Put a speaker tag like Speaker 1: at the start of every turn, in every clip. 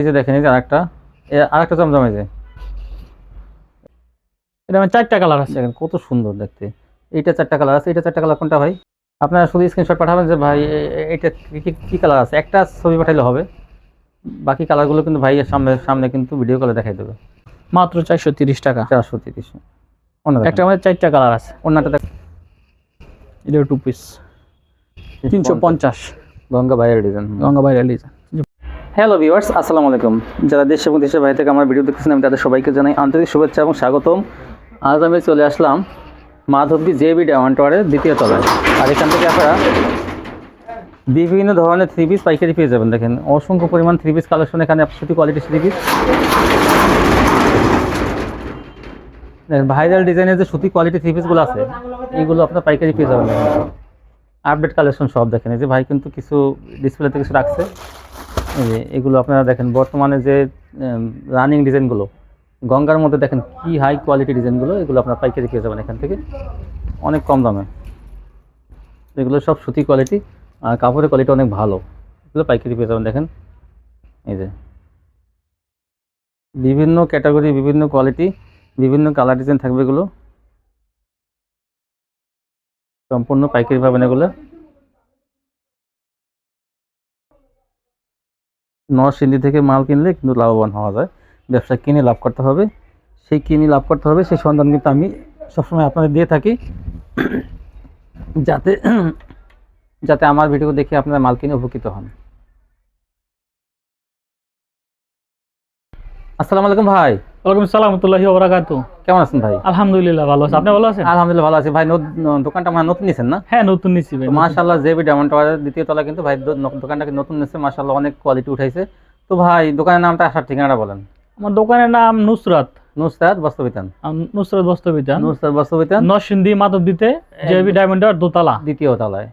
Speaker 1: এই যে দেখেন এই যে আরেকটা। আরেকটা জমজম এই যে।
Speaker 2: এটা আমার চারটা কালার আছে।
Speaker 1: দেখেন কত সুন্দর দেখতে। এইটা চারটা কালার আছে। এটা চারটা কালার কোনটা ভাই? আপনারা শুধু স্ক্রিনশট পাঠাবেন যে ভাই এটা কি- কালার আছে? একটা ছবি পাঠাইলে হবে। বাকি কালারগুলো কিন্তু ভাইয়ের সামনে সামনে কিন্তু ভিডিও কলে দেখাই দেবে।
Speaker 2: মাত্র চারশো তিরিশ টাকা।
Speaker 1: চারশো তিরিশ। অন্য
Speaker 2: একটা আমাদের চারটা কালার আছে।
Speaker 1: অন্যটা দেখ
Speaker 2: এটা টু পিস তিনশো পঞ্চাশ।
Speaker 1: গঙ্গা ভাইয়ের ডিজাইন
Speaker 2: গঙ্গা বাইরে ডিজাইন
Speaker 1: হ্যালো ভিউয়ার্স আসসালামু আলাইকুম। যারা দেশ এবং দেশের বাইরে থেকে আমার ভিডিও দেখতেছেন, আমি তাদের সবাইকে জানাই আন্তরিক শুভেচ্ছা এবং স্বাগতম। আজ আমি চলে আসলাম মাধবী জেবি ডায়মন্ড টাওয়ারের দ্বিতীয় তলায়। আর এখান থেকে আপনারা বিভিন্ন ধরনের থ্রি পিস পাইকারি পেয়ে যাবেন। দেখেন, অসংখ্য পরিমাণ থ্রি পিস কালেকশন এখানে প্রতি কোয়ালিটির থ্রি পিস ভাইরাল ডিজাইনের যে সুতি কোয়ালিটি থ্রি পিসগুলো আছে এইগুলো আপনার পাইকারি পেয়ে যাবেন। আপডেট কালেকশন সব দেখেন। এই যে ভাই কিন্তু কিছু ডিসপ্লেতে কিছু রাখছে। এগুলো আপনারা দেখেন, বর্তমানে যে রানিং ডিজাইনগুলো গঙ্গার মধ্যে দেখেন কি হাই কোয়ালিটি ডিজাইনগুলো এগুলো আপনার পাইকারি পেয়ে যাবেন এখান থেকে। অনেক কম দামে। এগুলো সব সুতি কোয়ালিটি আর কাপড়ের কোয়ালিটি অনেক ভালো। এগুলো পাইকারি পেয়ে যাবেন, দেখেন। এই যে। বিভিন্ন ক্যাটাগরি বিভিন্ন কোয়ালিটি বিভিন্ন কালার ডিজাইন থাকবে এগুলো। সম্পূর্ণ পাইকারি পাবেন এগুলো। নরসিংদী থেকে মাল কিনলে কিন্তু লাভবান হওয়া যায়। ব্যবসা কিনে লাভ করতে হবে। সেই কিনে লাভ করতে হবে, সেই সন্ধান কিন্তু আমি সবসময় আপনাদের দিয়ে থাকি। যাতে যাতে আমার ভিডিও দেখে আপনারা মাল কিনে উপকৃত হন। আসসালামু আলাইকুম ভাই।
Speaker 2: ওয়ালাইকুম সালাম রহমতুল্লাহি ওবরাকাতু
Speaker 1: কেমন আছেন ভাই?
Speaker 2: আলহামদুলিল্লাহ ভালো আছে। আপনি ভালো আছেন?
Speaker 1: আলহামদুলিল্লাহ ভালো আছি। ভাই দোকানটা আমার নতুন নিয়েছেন না?
Speaker 2: হ্যাঁ নতুন নিচ্ছি ভাই
Speaker 1: তো মাশাল্লাহ জেবি ডায়মন্ড দ্বিতীয় তলা কিন্তু ভাই দো- ন- দোকানটাকে নতুন নিচ্ছে মাশাল্লাহ অনেক কোয়ালিটি উঠাইছে। তো ভাই দোকানের নামটা আসার ঠিকানাটা বলেন।
Speaker 2: আমার দোকানের নাম নুসরাত।
Speaker 1: নুসরাত বাস্তবিতান।
Speaker 2: নুসরাত বস্তবিতান।
Speaker 1: নুসরাত বাস্তবিতান।
Speaker 2: নরসিংদী মাধবদীতে জেবি ডায়মন্ডার দোতলা।
Speaker 1: দ্বিতীয় তলায়।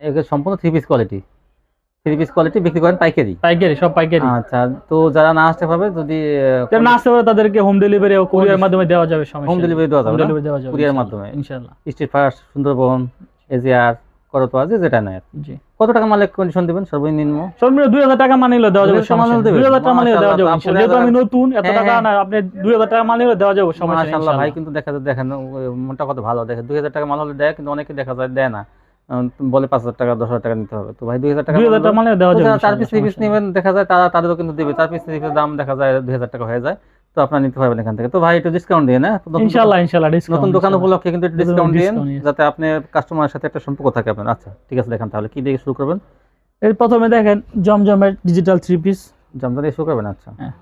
Speaker 1: এগুলো সম্পূর্ণ three piece quality three piece quality বিক্রি করেন পাইকারি?
Speaker 2: পাইকারি সব পাইকারি।
Speaker 1: আচ্ছা তো যারা না আসতে পারবে যদি
Speaker 2: যারা না আসতে পারে তাদেরকে হোম ডেলিভারি ও কুরিয়ার মাধ্যমে দেওয়া যাবে সমস্যা
Speaker 1: হোম ডেলিভারি দেওয়া যাবে
Speaker 2: ডেলিভারি দেওয়া যাবে
Speaker 1: কুরিয়ার মাধ্যমে।
Speaker 2: ইনশাআল্লাহ
Speaker 1: ফার্স্ট সুন্দরবন এজিআর করতোয়া যে যেটা নেয়।
Speaker 2: জি।
Speaker 1: কত টাকা মালিক কন্ডিশন দেবেন? সর্বনিম্ন?
Speaker 2: দুই হাজার টাকা মানিলে দেওয়া যাবে
Speaker 1: 2000 টাকা মানিলে
Speaker 2: দেওয়া যাবে যেহেতু আমি নতুন এত
Speaker 1: হ্যাঁ,
Speaker 2: টাকা
Speaker 1: হ্যাঁ।
Speaker 2: না আপনি দুই হাজার টাকা মানিলে দেওয়া যাবে সমস্যা
Speaker 1: ভাই কিন্তু দেখা যায় দেখেন মনটা কত ভালো দেখে দুই হাজার টাকা মাল হলে দেয় কিন্তু অনেকে দেখা যায় দেয় না। বলে পাঁচ হাজার টাকা দশ হাজার টাকা নিতে হবে। তো ভাই দুই হাজার টাকা
Speaker 2: মানিলে দেওয়া যাবে
Speaker 1: যারা চার পিস পিস নেবেন দেখা যায় তারা তাদেরও কিন্তু দেবে। চার পিস পিসের দাম দেখা যায় দুই হাজার টাকা হয়ে যায়। তো আপনারা নিতে পারবেন এখান থেকে। তো ভাই একটু ডিসকাউন্ট দিয়ে না?
Speaker 2: ইনশাআল্লাহ ইনশাআল্লাহ
Speaker 1: নতুন দোকান উপলক্ষে কিন্তু
Speaker 2: নতুন
Speaker 1: ডিসকাউন্ট দিন যাতে আপনি কাস্টমারের সাথে একটা সম্পর্ক থাকে আপনার। আচ্ছা ঠিক আছে দেখেন তাহলে কি দিয়ে শুরু করবেন?
Speaker 2: এর প্রথমে দেখেন জমজমের ডিজিটাল থ্রি পিস
Speaker 1: জমজম দিয়ে শুরু করবেন আচ্ছা।
Speaker 2: হ্যাঁ।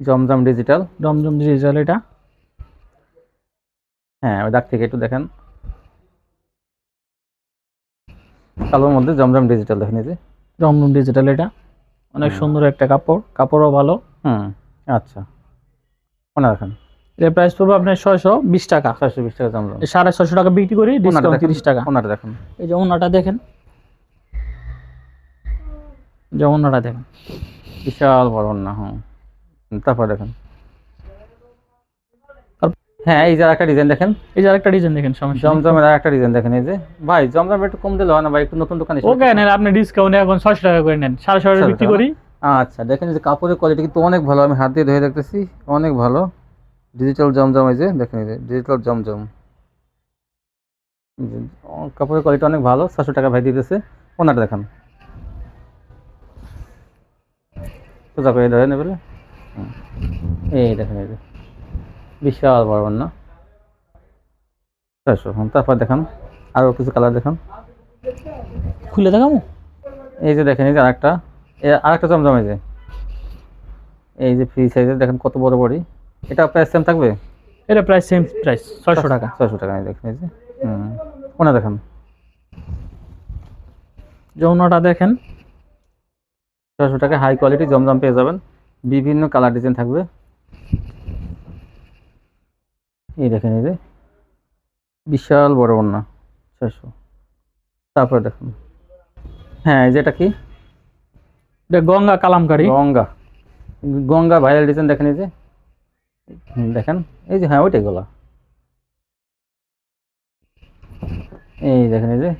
Speaker 1: জমজম ডিজিটাল
Speaker 2: জমজম ডিজিটাল এটা।
Speaker 1: হ্যাঁ ওই দাগ থেকে একটু দেখেন। কালোর মধ্যে জমজম ডিজিটাল দেখেন যে
Speaker 2: জমজম ডিজিটাল এটা। অনেক সুন্দর একটা কাপড় কাপড়ও ভালো।
Speaker 1: হুম আচ্ছা। মনে রাখেন?
Speaker 2: এর প্রাইস পড়বে আপনার ছয়শো বিশ টাকা।
Speaker 1: ছয়শো বিশ টাকা জমজম।
Speaker 2: সাড়ে ছয়শো টাকা বিক্রি করি ডিসকাউন্ট
Speaker 1: দেখেন,
Speaker 2: তিরিশ টাকা।
Speaker 1: ওনাটা দেখেন।
Speaker 2: এই যে ওনাটা দেখেন। যে ওনাটা দেখেন।
Speaker 1: বিশাল বড় না হুম হুম, তারপর দেখেন। হ্যাঁ এই যে একটা ডিজাইন দেখেন।
Speaker 2: এই যে আরেকটা ডিজাইন দেখেন সমস্যা
Speaker 1: জমজমের একটা ডিজাইন দেখেন এই যে। ভাই জমজম একটু কম দিলে হয় না ভাই একটু নতুন দোকানে
Speaker 2: ওকে নেন আপনি ডিসকাউন্ট এখন ছয়শো টাকা করে নেন সাড়ে ছয়শো
Speaker 1: ছয়শো
Speaker 2: বিক্রি করি।
Speaker 1: আচ্ছা দেখেন যে কাপড়ের কোয়ালিটি কিন্তু অনেক ভালো আমি হাত দিয়ে ধরে দেখতেছি অনেক ভালো। ডিজিটাল জমজম এই যে দেখেন এই যে ডিজিটাল জমজম। কাপড়ের কোয়ালিটি অনেক ভালো ছশো টাকা ভাই দিতেছে। ওনাটা দেখান। সোজা করে ধরে নেবে এই দেখেন এই যে। বিশাল বড় না ছয়শো তারপর দেখান আরও কিছু কালার দেখান
Speaker 2: খুলে দেখাবো
Speaker 1: এই যে দেখেন এই যে আরেকটা। আরেকটা জমজম এই যে। এই যে ফ্রি সাইজের দেখেন কত বড় বড়ি। এটা প্রাইস সেম থাকবে?
Speaker 2: এটা প্রাইস সেম প্রাইস ছয়শো টাকা।
Speaker 1: ছয়শো টাকা দেখেন এই যে। হুম ওনা দেখেন
Speaker 2: যে দেখেন।
Speaker 1: ছয়শো টাকা হাই কোয়ালিটি জমজম পেয়ে যাবেন। বিভিন্ন কালার ডিজাইন থাকবে। এই দেখেন এই যে বিশাল বড় বন্যা ছয়শো। তারপরে দেখুন। হ্যাঁ এই যে এটা কি?
Speaker 2: এটা গঙ্গা কালামকারী।
Speaker 1: গঙ্গা। গঙ্গা ভাইরাল ডিজাইন দেখেন এই যে। দেখেন এই যে হ্যাঁ ওইটাই গলা। এই দেখেন এই যে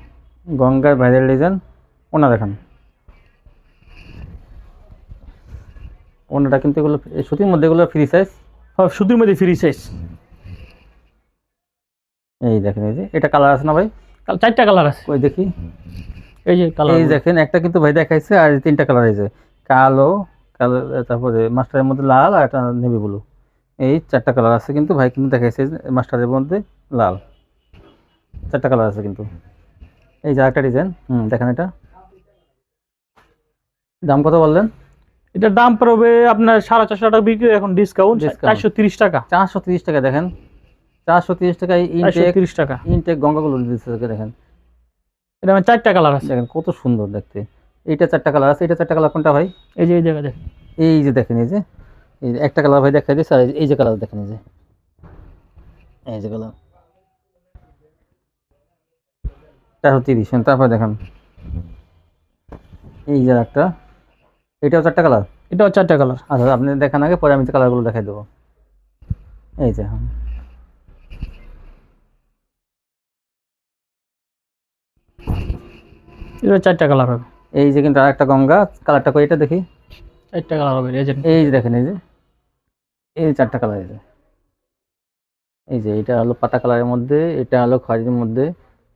Speaker 1: গঙ্গার ভাইরাল ডিজাইন ওনা দেখেন। ওনাটা কিন্তু এগুলো সুতির মধ্যে এগুলো ফ্রি সাইজ
Speaker 2: হ্যাঁ সুতির মধ্যে ফ্রি সাইজ
Speaker 1: এই দেখেন এই যে এটা কালার আছে না ভাই?
Speaker 2: চারটা কালার আছে।
Speaker 1: ওই দেখি।
Speaker 2: এই যে কালার
Speaker 1: এই দেখেন একটা কিন্তু ভাই দেখাইছে আর তিনটা কালার যে কালো কালো তারপরে মাস্টারের মধ্যে লাল আর একটা নেভি ব্লু এই চারটা কালার আছে কিন্তু ভাই কিন্তু দেখাইছে মাস্টারের মধ্যে লাল। চারটা কালার আছে কিন্তু। এই যে একটা ডিজাইন হুম দেখেন এটা। দাম কত বললেন?
Speaker 2: এটার দাম পড়বে আপনার সাড়ে চারশো টাকা বিক্রি এখন ডিসকাউন্ট। চারশো তিরিশ টাকা।
Speaker 1: চারশো তিরিশ টাকা দেখেন। চারশো তিরিশ
Speaker 2: চারশো
Speaker 1: ইনটেক
Speaker 2: তিরিশ টাকা।
Speaker 1: ইনটেক গঙ্গাগুলো দিচ্ছে দেখেন।
Speaker 2: এটা আমার চারটা কালার আছে।
Speaker 1: দেখেন কত সুন্দর দেখতে। এইটা চারটা কালার আছে এটা চারটা কালার কোনটা ভাই?
Speaker 2: এই যে এই জায়গা দেখেন।
Speaker 1: এই যে দেখেন এই যে। এই যে একটা কালার ভাই দেখাই দিচ্ছে আর এই যে- কালার দেখেন এই যে। এই যে কালার চারশো তিরিশ তারপরে দেখেন। এই যে একটা এটাও চারটা কালার
Speaker 2: এটাও চারটা কালার
Speaker 1: আচ্ছা আপনি দেখান আগে পরে আমি কালারগুলো দেখাই দেবো। এই যে
Speaker 2: এটা চারটা কালার হবে।
Speaker 1: এই যে কিন্তু আরেকটা গঙ্গা কালারটা কই এটা দেখি?
Speaker 2: চারটা কালার হবে এই যে।
Speaker 1: এই যে দেখেন এই যে। এই চারটা কালার এই যে। এই যে এটা হলো পাতা কালারের মধ্যে এটা হলো খয়েরির মধ্যে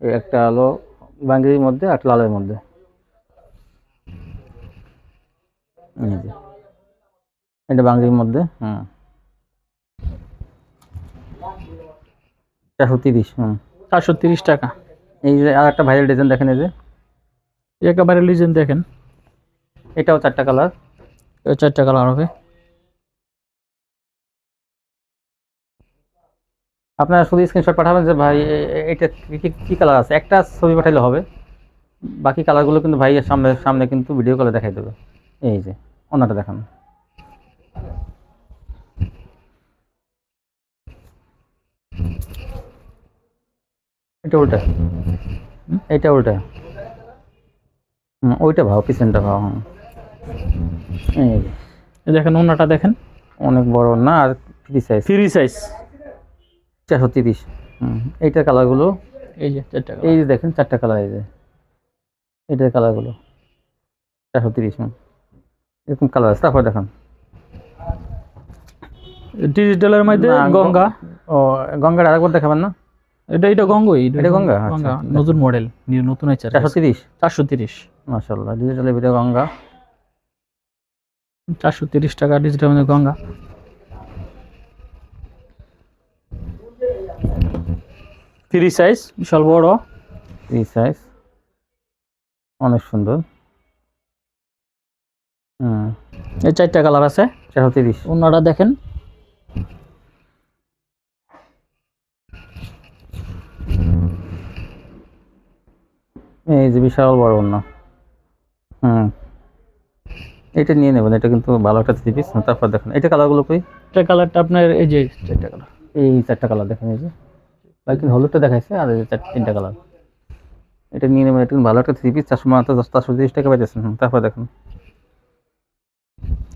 Speaker 1: একটা হলো বাঙ্গির মধ্যে আর লালের মধ্যে। এই যে। এটা বাঙ্গির মধ্যে হুম। চারশো তিরিশ হুম।
Speaker 2: চারশো তিরিশ টাকা।
Speaker 1: এই যে আর একটা ভাইরাল ডিজাইন দেখেন এই যে।
Speaker 2: একেবারে লিজেন দেখেন।
Speaker 1: এটাও চারটা কালার
Speaker 2: চারটা কালার হবে।
Speaker 1: আপনারা শুধু স্ক্রিনশট পাঠাবেন যে ভাই এটা কি- কালার আছে? একটা ছবি পাঠাইলে হবে। বাকি কালারগুলো কিন্তু ভাইয়ের সামনে সামনে কিন্তু ভিডিও কলে দেখাই দেবে। এই যে অন্যটা দেখান। এটা উল্টা। এটা উল্টা। ওইটা ভাও পিছনটা ভাও এই
Speaker 2: দেখেন ওনাটা দেখেন।
Speaker 1: অনেক বড় না আর ফ্রি সাইজ
Speaker 2: ফ্রি সাইজ
Speaker 1: চারশো তিরিশ হুম। এইটার কালারগুলো?
Speaker 2: এই যে চারটা
Speaker 1: এই যে দেখেন চারটা কালার এই যে। এটার কালারগুলো। চারশো তিরিশ এরকম কালার আছে তারপর দেখান।
Speaker 2: ডিজিটালের মধ্যে গঙ্গা।
Speaker 1: ও গঙ্গার আরেকবার দেখাবেন না?
Speaker 2: এটা এটা গঙ্গই
Speaker 1: এটা গঙ্গা?
Speaker 2: গঙ্গা
Speaker 1: আচ্ছা।
Speaker 2: নতুন মডেল নতুন আছে
Speaker 1: চারশো তিরিশ?
Speaker 2: চারশো তিরিশ।
Speaker 1: মাসাল্লাহ ডিজিটালের ভিতরে গঙ্গা।
Speaker 2: চারশো তিরিশ টাকা ডিজিটাল মধ্যে গঙ্গা। ফ্রি সাইজ বিশাল বড়।
Speaker 1: এই সাইজ অনেক সুন্দর। হুম।
Speaker 2: এই চারটা কালার আছে।
Speaker 1: চারশো তিরিশ।
Speaker 2: ওনারা দেখেন।
Speaker 1: এই যে বিশাল বড় অন্য। হুম। এটা নিয়ে নেবেন এটা কিন্তু ভালো একটা থ্রি পিস তারপর দেখেন এটা কালারগুলো কই?
Speaker 2: এটা কালারটা আপনার এই যে চারটা কালার।
Speaker 1: এই চারটা কালার দেখেন এই যে। বাকি হলুদটা দেখাইছে আর এই যে চার তিনটা কালার। এটা নিয়ে নেবেন এটা ভালো একটা থ্রি পিস চারশো মাত্র দশ চারশো তিরিশ টাকা পাইতেছেন। তারপর দেখেন।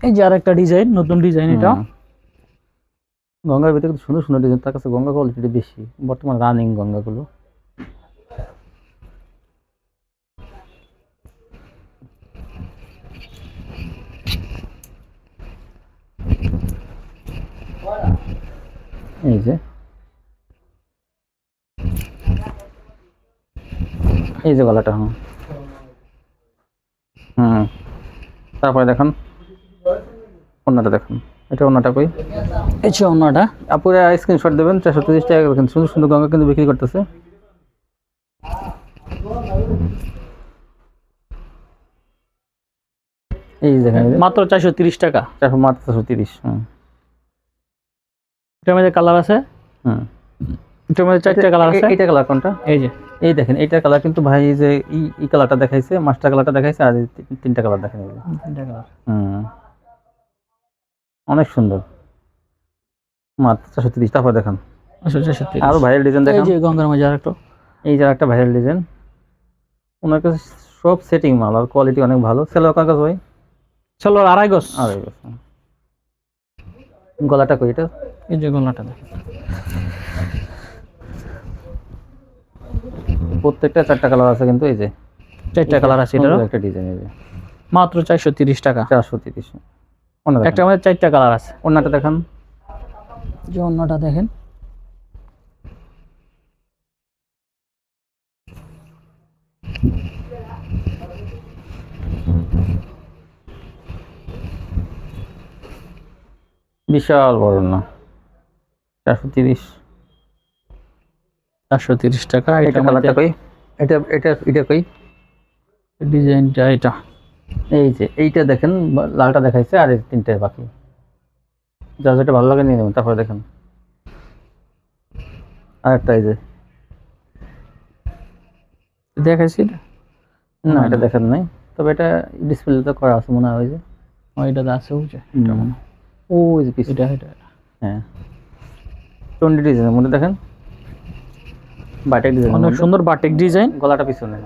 Speaker 2: এই যে আরেকটা ডিজাইন নতুন ডিজাইন এটা।
Speaker 1: গঙ্গার ভিতরে কিন্তু সুন্দর সুন্দর ডিজাইন। তার কাছে গঙ্গা কোয়ালিটি বেশি। বর্তমান রানিং গঙ্গাগুলো। এই যে। এই যে গলাটা হুম। হুম। তারপরে দেখুন অন্যটা দেখুন। এটা অন্যটা কই?
Speaker 2: এই যে ওনাটা
Speaker 1: আপুরা স্ক্রিনশট দেবেন চারশো তিরিশ টাকা কিন্তু সুন্দর সুন্দর গঙ্গা কিন্তু বিক্রি করতেছে। এই যে দেখেন
Speaker 2: মাত্র চারশো তিরিশ টাকা।
Speaker 1: চারশো মাত্র চারশো তিরিশ হুম।
Speaker 2: এটার মধ্যে কালার আছে?
Speaker 1: হুম
Speaker 2: এটার মধ্যে চারটা কালার আছে?
Speaker 1: এইটা কালার কোনটা?
Speaker 2: এই যে।
Speaker 1: এই দেখেন এইটার কালার কিন্তু ভাই এই যে ই ই কালারটা দেখাইছে মাস্টার কালারটা দেখাইছে আর তিনটা কালার দেখেন
Speaker 2: তিনটা কালার
Speaker 1: হুম। অনেক সুন্দর। মাত্র চারশো তিরিশ তারপর দেখেন। আরও ভাইরাল ডিজাইন দেখেন।
Speaker 2: এই যে গঙ্গার মাঝে আরেকটা।
Speaker 1: এই যে একটা ভাইরাল ডিজাইন ওনার কাছে সব সেটিং মাল আর কোয়ালিটি অনেক ভালো। সেল কার কাছে ভাই?
Speaker 2: চলো আড়াই গজ।
Speaker 1: আড়াই এই গেছে। গলাটা কই এটা?
Speaker 2: এই যে গলাটা দেখেন।
Speaker 1: প্রত্যেকটা চারটা কালার আছে কিন্তু এই যে।
Speaker 2: চারটা কালার আছে এটারও?
Speaker 1: একটা ডিজাইন এই যে।
Speaker 2: মাত্র চারশো তিরিশ টাকা।
Speaker 1: চারশো তিরিশ।
Speaker 2: একটা আমাদের চারটা কালার আছে।
Speaker 1: অন্যটা দেখেন।
Speaker 2: যে অন্যটা দেখেন।
Speaker 1: বিশাল বড় না। চারশো তিরিশ।
Speaker 2: চারশো তিরিশ টাকা
Speaker 1: এটা কালারটা কই? এটা এটা এটা কই?
Speaker 2: ডিজাইনটা এটা।
Speaker 1: এই যে এইটা দেখেন লালটা দেখাইছে আর এই তিনটে বাকি। যা যেটা ভালো লাগে নিয়ে নেবেন তারপরে দেখেন। আর একটা এই যে।
Speaker 2: দেখাইছি
Speaker 1: না এটা দেখেন নাই। তবে এটা ডিসপ্লে তো করা আছে মনে হয় যে।
Speaker 2: ওইটা আছে বুঝছে এটা মনে হয়।
Speaker 1: পিছনে
Speaker 2: এটা এটা
Speaker 1: হ্যাঁ। টোয়েন্টি ডিজাইনের মধ্যে দেখেন। বাটেক ডিজাইন
Speaker 2: অনেক সুন্দর বাটিক ডিজাইন
Speaker 1: গলাটা পিছনে।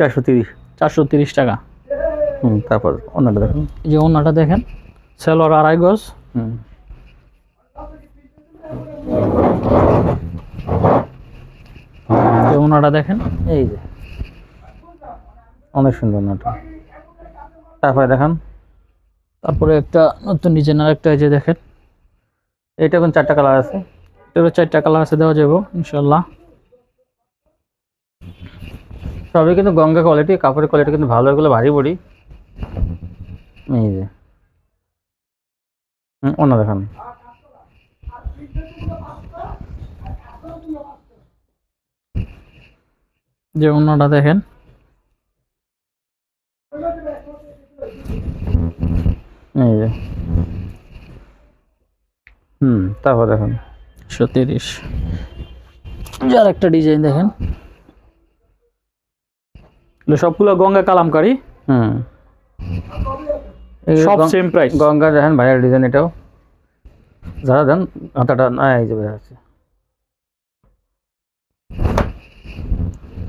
Speaker 1: চারশো তিরিশ।
Speaker 2: চারশো তিরিশ টাকা।
Speaker 1: হুম তারপর অন্যটা দেখুন।
Speaker 2: এই যে অন্যটা দেখেন। সেলোয়ার আড়াই গজ
Speaker 1: হুম।
Speaker 2: অন্যটা দেখেন।
Speaker 1: এই যে। অনেক সুন্দর নাটক। তারপরে দেখান।
Speaker 2: তারপরে একটা নতুন ডিজাইনের একটা এই যে দেখেন।
Speaker 1: এটা এখন চারটা কালার আছে?
Speaker 2: এটারও চারটা কালার আছে দেওয়া যাব ইনশাল্লাহ
Speaker 1: সবই কিন্তু গঙ্গা কোয়ালিটি কাপড়ের কোয়ালিটি কিন্তু ভালো এগুলো ভারী বড়ি। এই যে। অন্য দেখান।
Speaker 2: যে অন্যটা দেখেন।
Speaker 1: এই যে। হুম তারপর দেখেন।
Speaker 2: একশো তিরিশ যার একটা ডিজাইন দেখেন। সবগুলো গঙ্গা কালামকারি।
Speaker 1: হুম।
Speaker 2: সব সেম প্রাইস
Speaker 1: গঙ্গা দেখেন ভাইয়ের ডিজাইন এটাও। যারা দেন হাতাটা না এই যে যাচ্ছে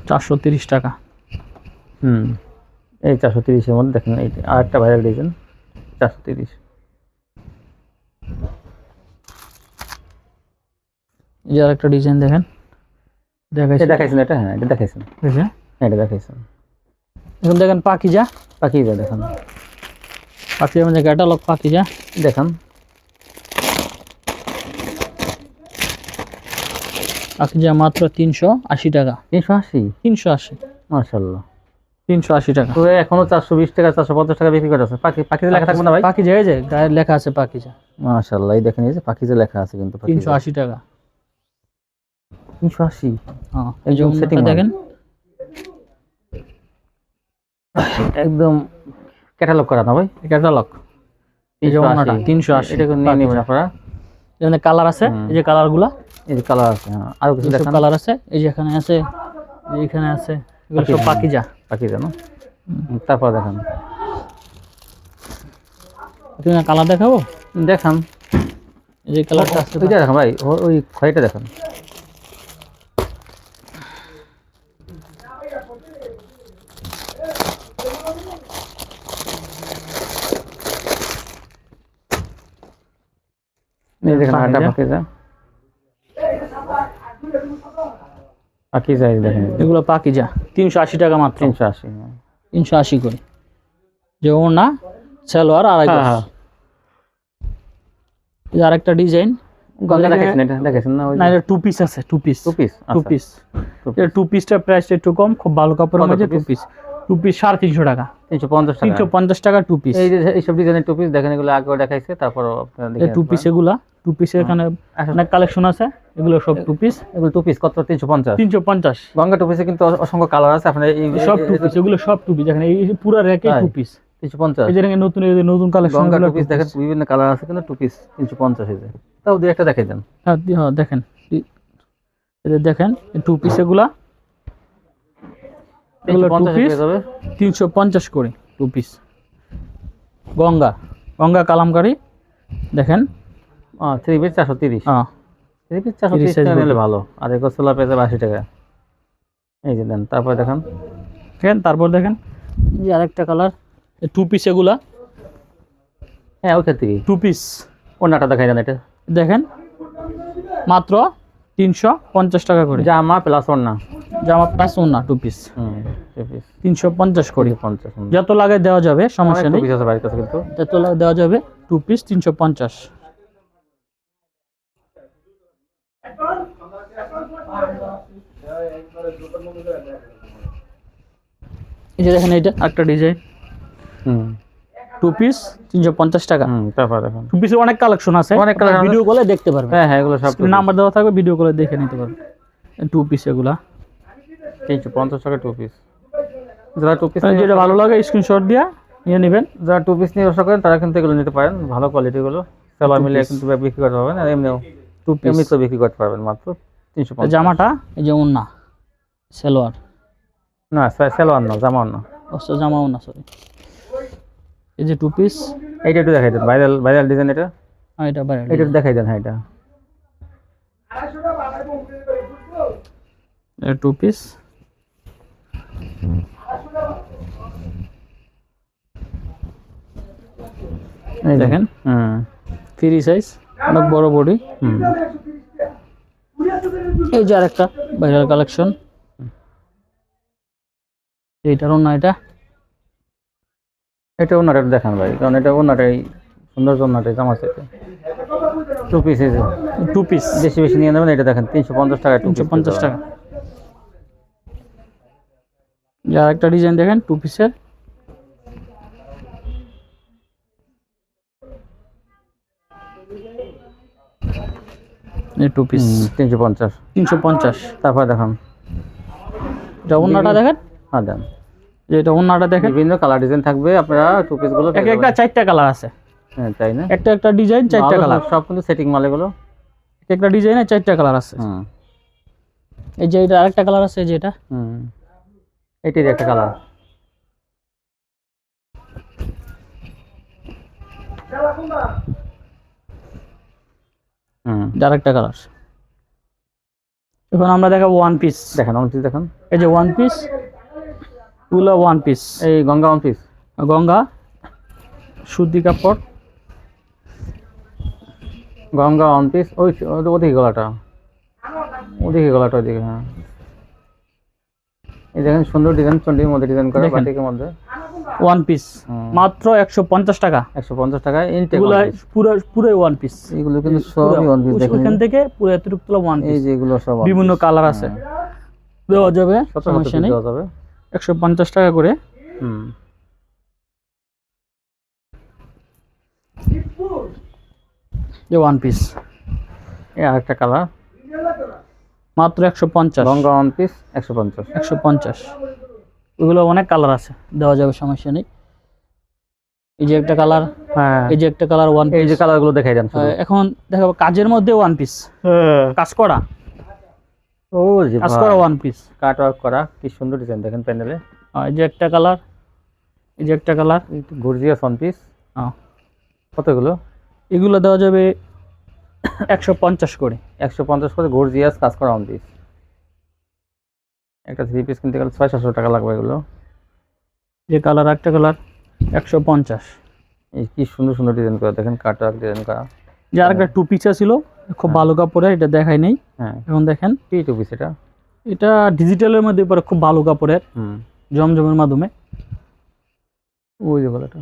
Speaker 2: চারশো তিরিশ টাকা।
Speaker 1: হুম এই চারশো তিরিশের মধ্যে দেখেন এই আর একটা ভাইরাল ডিজাইন চারশো তিরিশ।
Speaker 2: যার একটা ডিজাইন দেখেন। দেখাইছি
Speaker 1: এটা দেখাইছেন? এটা হ্যাঁ এটা দেখাইছেন।
Speaker 2: এই
Speaker 1: হ্যাঁ এটা দেখাইছেন।
Speaker 2: এখন দেখেন
Speaker 1: বাকি যা দেখান।
Speaker 2: পাখি আমাদের ক্যাটালগ পাকিজা
Speaker 1: দেখান।
Speaker 2: পাকিজা মাত্র তিনশো আশি টাকা।
Speaker 1: তিনশো আশি?
Speaker 2: তিনশো আশি।
Speaker 1: মার্শাল্লাহ
Speaker 2: তিনশো আশি টাকা।
Speaker 1: তো এখনও চারশো বিশ টাকা চারশো পঞ্চাশ টাকা বিক্রি করতেছে পাখি পাখিতে লেখা থাকবে না ভাই?
Speaker 2: পাকিজা এই যে গায়ের লেখা আছে পাকিজা
Speaker 1: মার্শাল্লাহ এই দেখেন এই যে পাখিতে লেখা আছে কিন্তু পাখিজা।
Speaker 2: তিনশো আশি টাকা।
Speaker 1: তিনশো আশি?
Speaker 2: হ্যাঁ এই যে
Speaker 1: মাল।
Speaker 2: দেখেন।
Speaker 1: একদম ক্যাটালগ করা না ভাই?
Speaker 2: ক্যাটালগ
Speaker 1: 380
Speaker 2: অন্যটা তিনশো আশি।
Speaker 1: কিন্তু নিয়ে নেবেন আপনারা।
Speaker 2: এখানে কালার আছে এই যে কালারগুলা
Speaker 1: এই যে কালার আছে হ্যাঁ। আরও কিছু দেখান।
Speaker 2: কালার আছে? এই যে এখানে আছে এখানে আছে এগুলো সব পাকিজা
Speaker 1: পাখি জানো তারপর দেখান।
Speaker 2: এখানে কালার দেখাবো?
Speaker 1: দেখান।
Speaker 2: এই যে কালারটা আছে
Speaker 1: ওইটা দেখান ভাই ওই খয়টা দেখান। এই দেখেন আটা
Speaker 2: পাখিজা।
Speaker 1: যায় দেখেন।
Speaker 2: এগুলো পাকিজা তিনশো আশি টাকা মাত্র।
Speaker 1: তিনশো আশি।
Speaker 2: তিনশো আশি করে। যে ওনা সালোয়ার আড়াই আর।
Speaker 1: হ্যাঁ।
Speaker 2: এই যে আরেকটা ডিজাইন। টু পিস আছে two piece
Speaker 1: two piece
Speaker 2: two piece two পিসটা প্রাইসটা একটু কম খুব ভালো কাপড়ের মধ্যে টু পিস টু পিস সাড়ে তিনশো টাকা।
Speaker 1: তিনশো পঞ্চাশ
Speaker 2: তিনশো পঞ্চাশ টাকা টু পিস
Speaker 1: এই যে এইসব ডিজাইনের টু পিস দেখেন এগুলো আগেও দেখাইছে তারপর দেখে
Speaker 2: টু পিস এগুলা টু পিসের এখানে
Speaker 1: আসলে
Speaker 2: অনেক কালেকশন আছে এগুলো সব টু পিস
Speaker 1: এগুলো টু পিস কত? তিনশো পঞ্চাশ।
Speaker 2: তিনশো পঞ্চাশ।
Speaker 1: গঙ্গা টু পিসে কিন্তু অসংখ্য কালার আছে আপনার এই
Speaker 2: সব টু পিস এগুলো সব টু পিস এখানে এই পুরো রেকে
Speaker 1: তাই?
Speaker 2: টু পিস
Speaker 1: তিনশো পঞ্চাশ।
Speaker 2: এই যে নতুন নতুন কালেকশন
Speaker 1: গঙ্গা টু পিস দেখেন বিভিন্ন কালার আছে কিন্তু টু পিস তিনশো পঞ্চাশ এই যে। তাও দুই একটা দেখাই দেন।
Speaker 2: হ্যাঁ হ্যাঁ দেখেন। দেখেন টু পিস এগুলা। এগুলো
Speaker 1: তিনশো
Speaker 2: টু
Speaker 1: পঞ্চাশ
Speaker 2: পিস তিনশো পঞ্চাশ করে টু পিস গঙ্গা গঙ্গা কালামকারি দেখেন।
Speaker 1: থ্রি পিস চারশো তিরিশ।
Speaker 2: হ্যাঁ।
Speaker 1: থ্রি পিস চারশো তিরিশ টাকা নিলে ভালো। আর এগুলো সোলার পেয়ে যাবে আশি টাকা। এই যে দেন তারপরে দেখান।
Speaker 2: আছে তারপর দেখেন। এই যে আরেকটা কালার টু পিস এগুলা।
Speaker 1: হ্যাঁ ওই ক্ষেত্রে
Speaker 2: টু পিস
Speaker 1: অন্যটা দেখাই দেন এটা।
Speaker 2: দেখেন মাত্র তিনশো পঞ্চাশ টাকা করে।
Speaker 1: জামা প্লাস ওড়না।
Speaker 2: জামা প্লাস ওনা টু পিস তিনশো পঞ্চাশ করে।
Speaker 1: পঞ্চাশ
Speaker 2: যত লাগে দেওয়া যাবে সমস্যা নেই।
Speaker 1: বাড়ির কাছে কিন্তু।
Speaker 2: যত লাগে দেওয়া যাবে টু পিস তিনশো পঞ্চাশ। এই যে দেখেন এইটা একটা ডিজাইন।
Speaker 1: হুম।
Speaker 2: টু পিস তিনশো পঞ্চাশ টাকা।
Speaker 1: হুম তারপর দেখুন।
Speaker 2: টু পিসের অনেক কালেকশন আছে।
Speaker 1: অনেক
Speaker 2: ভিডিও কলে দেখতে পারবেন।
Speaker 1: হ্যাঁ হ্যাঁ এগুলো সব
Speaker 2: নাম্বার দেওয়া থাকবে ভিডিও কলে দেখে নিতে পারবেন। টু পিস এগুলা।
Speaker 1: তিনশো পঞ্চাশ টাকা টু পিস যারা টু পিস
Speaker 2: যেটা ভালো লাগে স্ক্রিনশট দিয়ে নিয়ে নেবেন।
Speaker 1: যারা টু পিস নিয়ে ব্যবসা করেন তারা কিন্তু এগুলো নিতে পারেন। ভালো কোয়ালিটিগুলো মিলিয়ে
Speaker 2: piece।
Speaker 1: কিন্তু বিক্রি করতে পারবেন। আর এমনিও
Speaker 2: টু পিস
Speaker 1: এমনিতেও বিক্রি করতে পারবেন মাত্র তিনশো পঞ্চাশ।
Speaker 2: জামাটা এই যে ওন্না সেলোয়ার।
Speaker 1: না সেলোয়ার না জামা না
Speaker 2: অস্ত্র জামা ওন্না সরি এই যে টু পিস
Speaker 1: এইটা একটু দেখাই দেন। ভাইরাল ভাইরাল ডিজাইন এটা?
Speaker 2: আর এটা বাইরে
Speaker 1: এটা দেখাই দেন হ্যাঁ এটা।
Speaker 2: টু পিস দেখেন।
Speaker 1: হুম।
Speaker 2: ফ্রি সাইজ অনেক বড় বডি
Speaker 1: হুম।
Speaker 2: এই যে আরেকটা ভাইরাল কালেকশন এইটার না এটা।
Speaker 1: এটা ওনাটা একটু দেখান ভাই কারণ এটা ওনাটাই সুন্দর ওনাটাই জামা সেটা টু পিস এসে
Speaker 2: টু পিস
Speaker 1: বেশি বেশি নিয়ে নেবেন এটা দেখেন তিনশো পঞ্চাশ টাকা
Speaker 2: তিনশো পঞ্চাশ টাকা। যে আরেকটা ডিজাইন দেখেন টু পিসের টু পিস
Speaker 1: তিনশো পঞ্চাশ।
Speaker 2: তিনশো পঞ্চাশ।
Speaker 1: তারপর দেখান।
Speaker 2: এটা ওন্নাটা দেখেন?
Speaker 1: হ্যাঁ দেন।
Speaker 2: এটা ওন্নাটা দেখেন?
Speaker 1: বিভিন্ন কালার ডিজাইন থাকবে আপনারা টু পিস
Speaker 2: এক একটা চারটা কালার আছে।
Speaker 1: হ্যাঁ তাই না?
Speaker 2: একটা একটা ডিজাইন চারটা কালার
Speaker 1: সব কিন্তু সেটিং মাল এগুলো
Speaker 2: এক একটা ডিজাইনে চারটা কালার আছে।
Speaker 1: হুম।
Speaker 2: এই যে এটা আরেকটা কালার আছে যেটা
Speaker 1: হুম। এটির একটা কালার হুম
Speaker 2: এটা একটা কালার এখন আমরা দেখাবো ওয়ান পিস
Speaker 1: দেখেন অনেক দেখেন।
Speaker 2: এই যে ওয়ান পিস এগুলো ওয়ান পিস
Speaker 1: এই গঙ্গা ওয়ান পিস
Speaker 2: গঙ্গা সুতি কাপড়
Speaker 1: গঙ্গা ওয়ান পিস ওই ওই- ওদিকে গলাটা। ওদিকে গলাটা ওদিকে হ্যাঁ। এই দেখেন সুন্দর ডিজাইন চন্ডির মধ্যে ডিজাইন করা বাটিকের মধ্যে।
Speaker 2: ওয়ান পিস মাত্র একশো পঞ্চাশ টাকা।
Speaker 1: একশো পঞ্চাশ টাকায় ইনটেক
Speaker 2: এগুলো পুরো পুরোই ওয়ান পিস
Speaker 1: এগুলো কিন্তু সবই ওয়ান পিস দেখেন।
Speaker 2: ওখান থেকে পুরো এতটুকু ওয়ান
Speaker 1: এই যে এগুলো সব
Speaker 2: বিভিন্ন কালার আছে। দেওয়া যাবে সমস্যা নেই।
Speaker 1: দেওয়া যাবে।
Speaker 2: একশো পঞ্চাশ টাকা করে।
Speaker 1: হুম।
Speaker 2: যে ওয়ান পিস
Speaker 1: এই আরেকটা কালার
Speaker 2: মাত্র একশো পঞ্চাশ।
Speaker 1: গঙ্গা ওয়ান পিস একশো পঞ্চাশ।
Speaker 2: একশো পঞ্চাশ। ওগুলো অনেক কালার আছে দেওয়া যাবে সমস্যা নেই। এই যে একটা কালার
Speaker 1: হ্যাঁ।
Speaker 2: এই যে একটা কালার ওয়ান
Speaker 1: এই যে কালারগুলো দেখাই দেন
Speaker 2: এখন দেখাবো কাজের মধ্যে ওয়ান পিস কাজ করা।
Speaker 1: ও যে
Speaker 2: কাজ করা ওয়ান পিস
Speaker 1: কাট ওয়ার্ক করা কি সুন্দর ডিজাইন দেখেন প্যান্ডেলে
Speaker 2: এই যে একটা কালার এই যে একটা কালার
Speaker 1: গর্জিয়াস ওয়ান পিস কতগুলো?
Speaker 2: এগুলো দেওয়া যাবে একশো পঞ্চাশ করে
Speaker 1: একশো পঞ্চাশ করে গর্জিয়াস কাজ করা ওয়ান পিস একটা থ্রি পিস কিনতে গেলে ছয় সাতশো টাকা লাগবে এগুলো।
Speaker 2: যে কালার একটা কালার একশো পঞ্চাশ।
Speaker 1: এই কি সুন্দর সুন্দর ডিজাইন করা দেখেন কাট ডিজাইন করা।
Speaker 2: যে আরেকটা টু পিসা ছিল খুব ভালো কাপড়ের এটা দেখাই নেই।
Speaker 1: হ্যাঁ।
Speaker 2: এখন দেখেন।
Speaker 1: কি টু পিস এটা?
Speaker 2: এটা ডিজিটালের মধ্যে পরে খুব ভালো কাপড়ের। জমজমের মাধ্যমে।
Speaker 1: ওই যে গলাটা।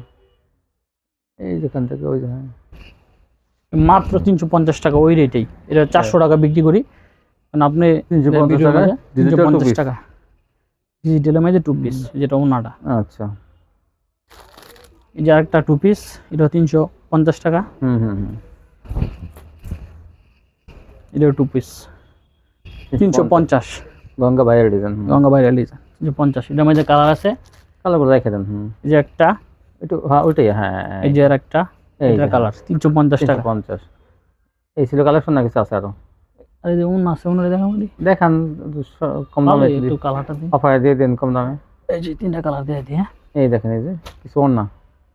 Speaker 1: এই যেখান থেকে ওই যে হ্যাঁ।
Speaker 2: মাত্র তিনশো পঞ্চাশ টাকা ওই রেটেই। এটা চারশো টাকা বিক্রি করি। কারণ আপনি
Speaker 1: 350
Speaker 2: ভিডিওর
Speaker 1: টাকা,
Speaker 2: মাঝে
Speaker 1: digital
Speaker 2: 350
Speaker 1: two piece।
Speaker 2: টাকা। ডিজিটালের মধ্যে টু পিস যেটা ওনাটা।
Speaker 1: আচ্ছা।
Speaker 2: এই যে আরেকটা টু পিস এটা তিনশো পঞ্চাশ টাকা।
Speaker 1: হুম হুম হুম।
Speaker 2: এটা টু পিস তিনশো পঞ্চাশ।
Speaker 1: গঙ্গা বাইরের ডিজাইন
Speaker 2: গঙ্গা বাইরে লিজা তিনশো পঞ্চাশ। এটার মধ্যে কালার আছে।
Speaker 1: কালারগুলো রেখে দেন হুম।
Speaker 2: এই যে একটা।
Speaker 1: একটু হ্যাঁ ওইটাই হ্যাঁ হ্যাঁ,
Speaker 2: এই যে আর একটা এটা কালার তিনশো পঞ্চাশ টাকা।
Speaker 1: পঞ্চাশ। এই ছিল কালেকশন না কিছু আছে আরও?
Speaker 2: আর যে উন আছে উনারে দেখা
Speaker 1: দেখান কম দামে একটু
Speaker 2: একটু
Speaker 1: দিন। অফারে দিয়ে দিন কম দামে।
Speaker 2: এই যে তিনটা কালার দিয়ে দিই হ্যাঁ।
Speaker 1: এই দেখেন এই যে কিছু অন্য না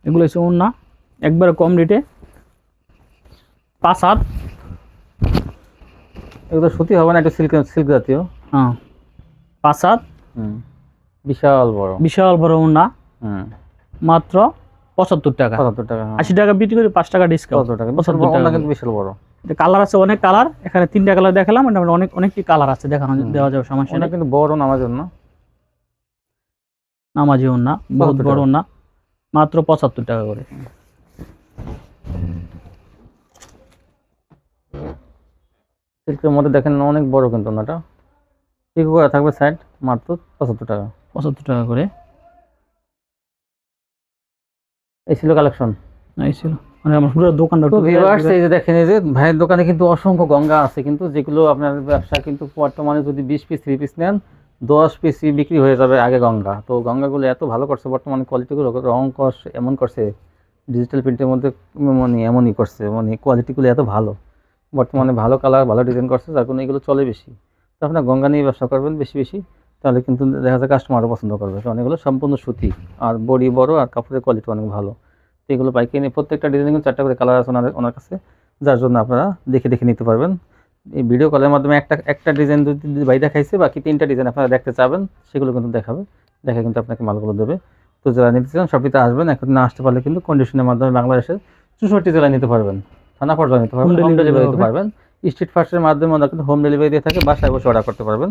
Speaker 2: এগুলো হচ্ছে উন না একবারে কম রেটে পাঁচ হাত
Speaker 1: এগুলো সুতি হবে না একটু সিল্ক সিল্ক জাতীয়।
Speaker 2: হ্যাঁ। পাঁচ হাত
Speaker 1: বিশাল বড়।
Speaker 2: বিশাল বড়
Speaker 1: হুম।
Speaker 2: মাত্র পঁচাত্তর টাকা।
Speaker 1: পঁচাত্তর টাকা হ্যাঁ।
Speaker 2: আশি টাকা বিক্রি করি পাঁচ টাকা ডিসকাউন্ট
Speaker 1: টাকা
Speaker 2: পঁচাত্তর টাকা।
Speaker 1: কিন্তু বিশাল বড়।
Speaker 2: কালার আছে অনেক কালার এখানে তিনটা কালার দেখালাম এটা অনেক অনেকটি কালার আছে দেখানো। দেওয়া যাবে সমস্যা নেই।
Speaker 1: কিন্তু বড় নামার জন্য
Speaker 2: নামাজি না বহুত বড় না মাত্র পঁচাত্তর টাকা করে।
Speaker 1: সিল্কের মধ্যে দেখেন অনেক বড় কিন্তু ওনাটা। পিকো করা থাকবে সাইড মাত্র পঁচাত্তর টাকা।
Speaker 2: পঁচাত্তর টাকা করে।
Speaker 1: এই ছিল কালেকশন
Speaker 2: এই ছিল। মানে আমার পুরো দোকানটা
Speaker 1: তো ভিউয়ার্স এই যে দেখেন এই যে ভাইয়ের দোকানে কিন্তু অসংখ্য গঙ্গা আছে কিন্তু যেগুলো আপনার ব্যবসা কিন্তু বর্তমানে যদি বিশ পিস থ্রি পিস নেন দশ পিসই বিক্রি হয়ে যাবে আগে গঙ্গা। তো গঙ্গাগুলো এত ভালো করছে বর্তমানে কোয়ালিটিগুলো রং কস এমন করছে ডিজিটাল প্রিন্টের মধ্যে মানে এমনই করছে মানে কোয়ালিটিগুলো এত ভালো। বর্তমানে ভালো কালার ভালো ডিজাইন করছে যার কারণে এগুলো চলে বেশি। তো আপনার গঙ্গা নিয়ে ব্যবসা করবেন বেশি বেশি। তাহলে কিন্তু দেখা যায় কাস্টমারও পছন্দ করবে। কারণ এগুলো সম্পূর্ণ সুতি। আর বডি বড় আর কাপড়ের কোয়ালিটি অনেক ভালো। তো এগুলো পাইকারি নিয়ে প্রত্যেকটা ডিজাইন কিন্তু চারটা করে কালার আছে ওনার ওনার কাছে। যার জন্য আপনারা দেখে দেখে নিতে পারবেন। এই ভিডিও কলের মাধ্যমে একটা একটা ডিজাইন যদি ভাই দেখাইছে বাকি তিনটা ডিজাইন আপনারা দেখতে চাবেন সেগুলো কিন্তু দেখাবে। দেখে কিন্তু আপনাকে মালগুলো দেবে। তো যারা নিতে চান সবটিতে আসবেন। এখন না আসতে পারলে কিন্তু কন্ডিশনের মাধ্যমে বাংলাদেশের চৌষট্টি জেলায় নিতে পারবেন। থানা পর্যায়ে নিতে পারবেন হোম ডেলিভারি দিতে
Speaker 2: হবে।
Speaker 1: পারবেন। স্ট্রিট ফাস্টের মাধ্যমে ওরা কিন্তু হোম ডেলিভারি দিয়ে থাকে বাসায় বসে অর্ডার করতে পারবেন।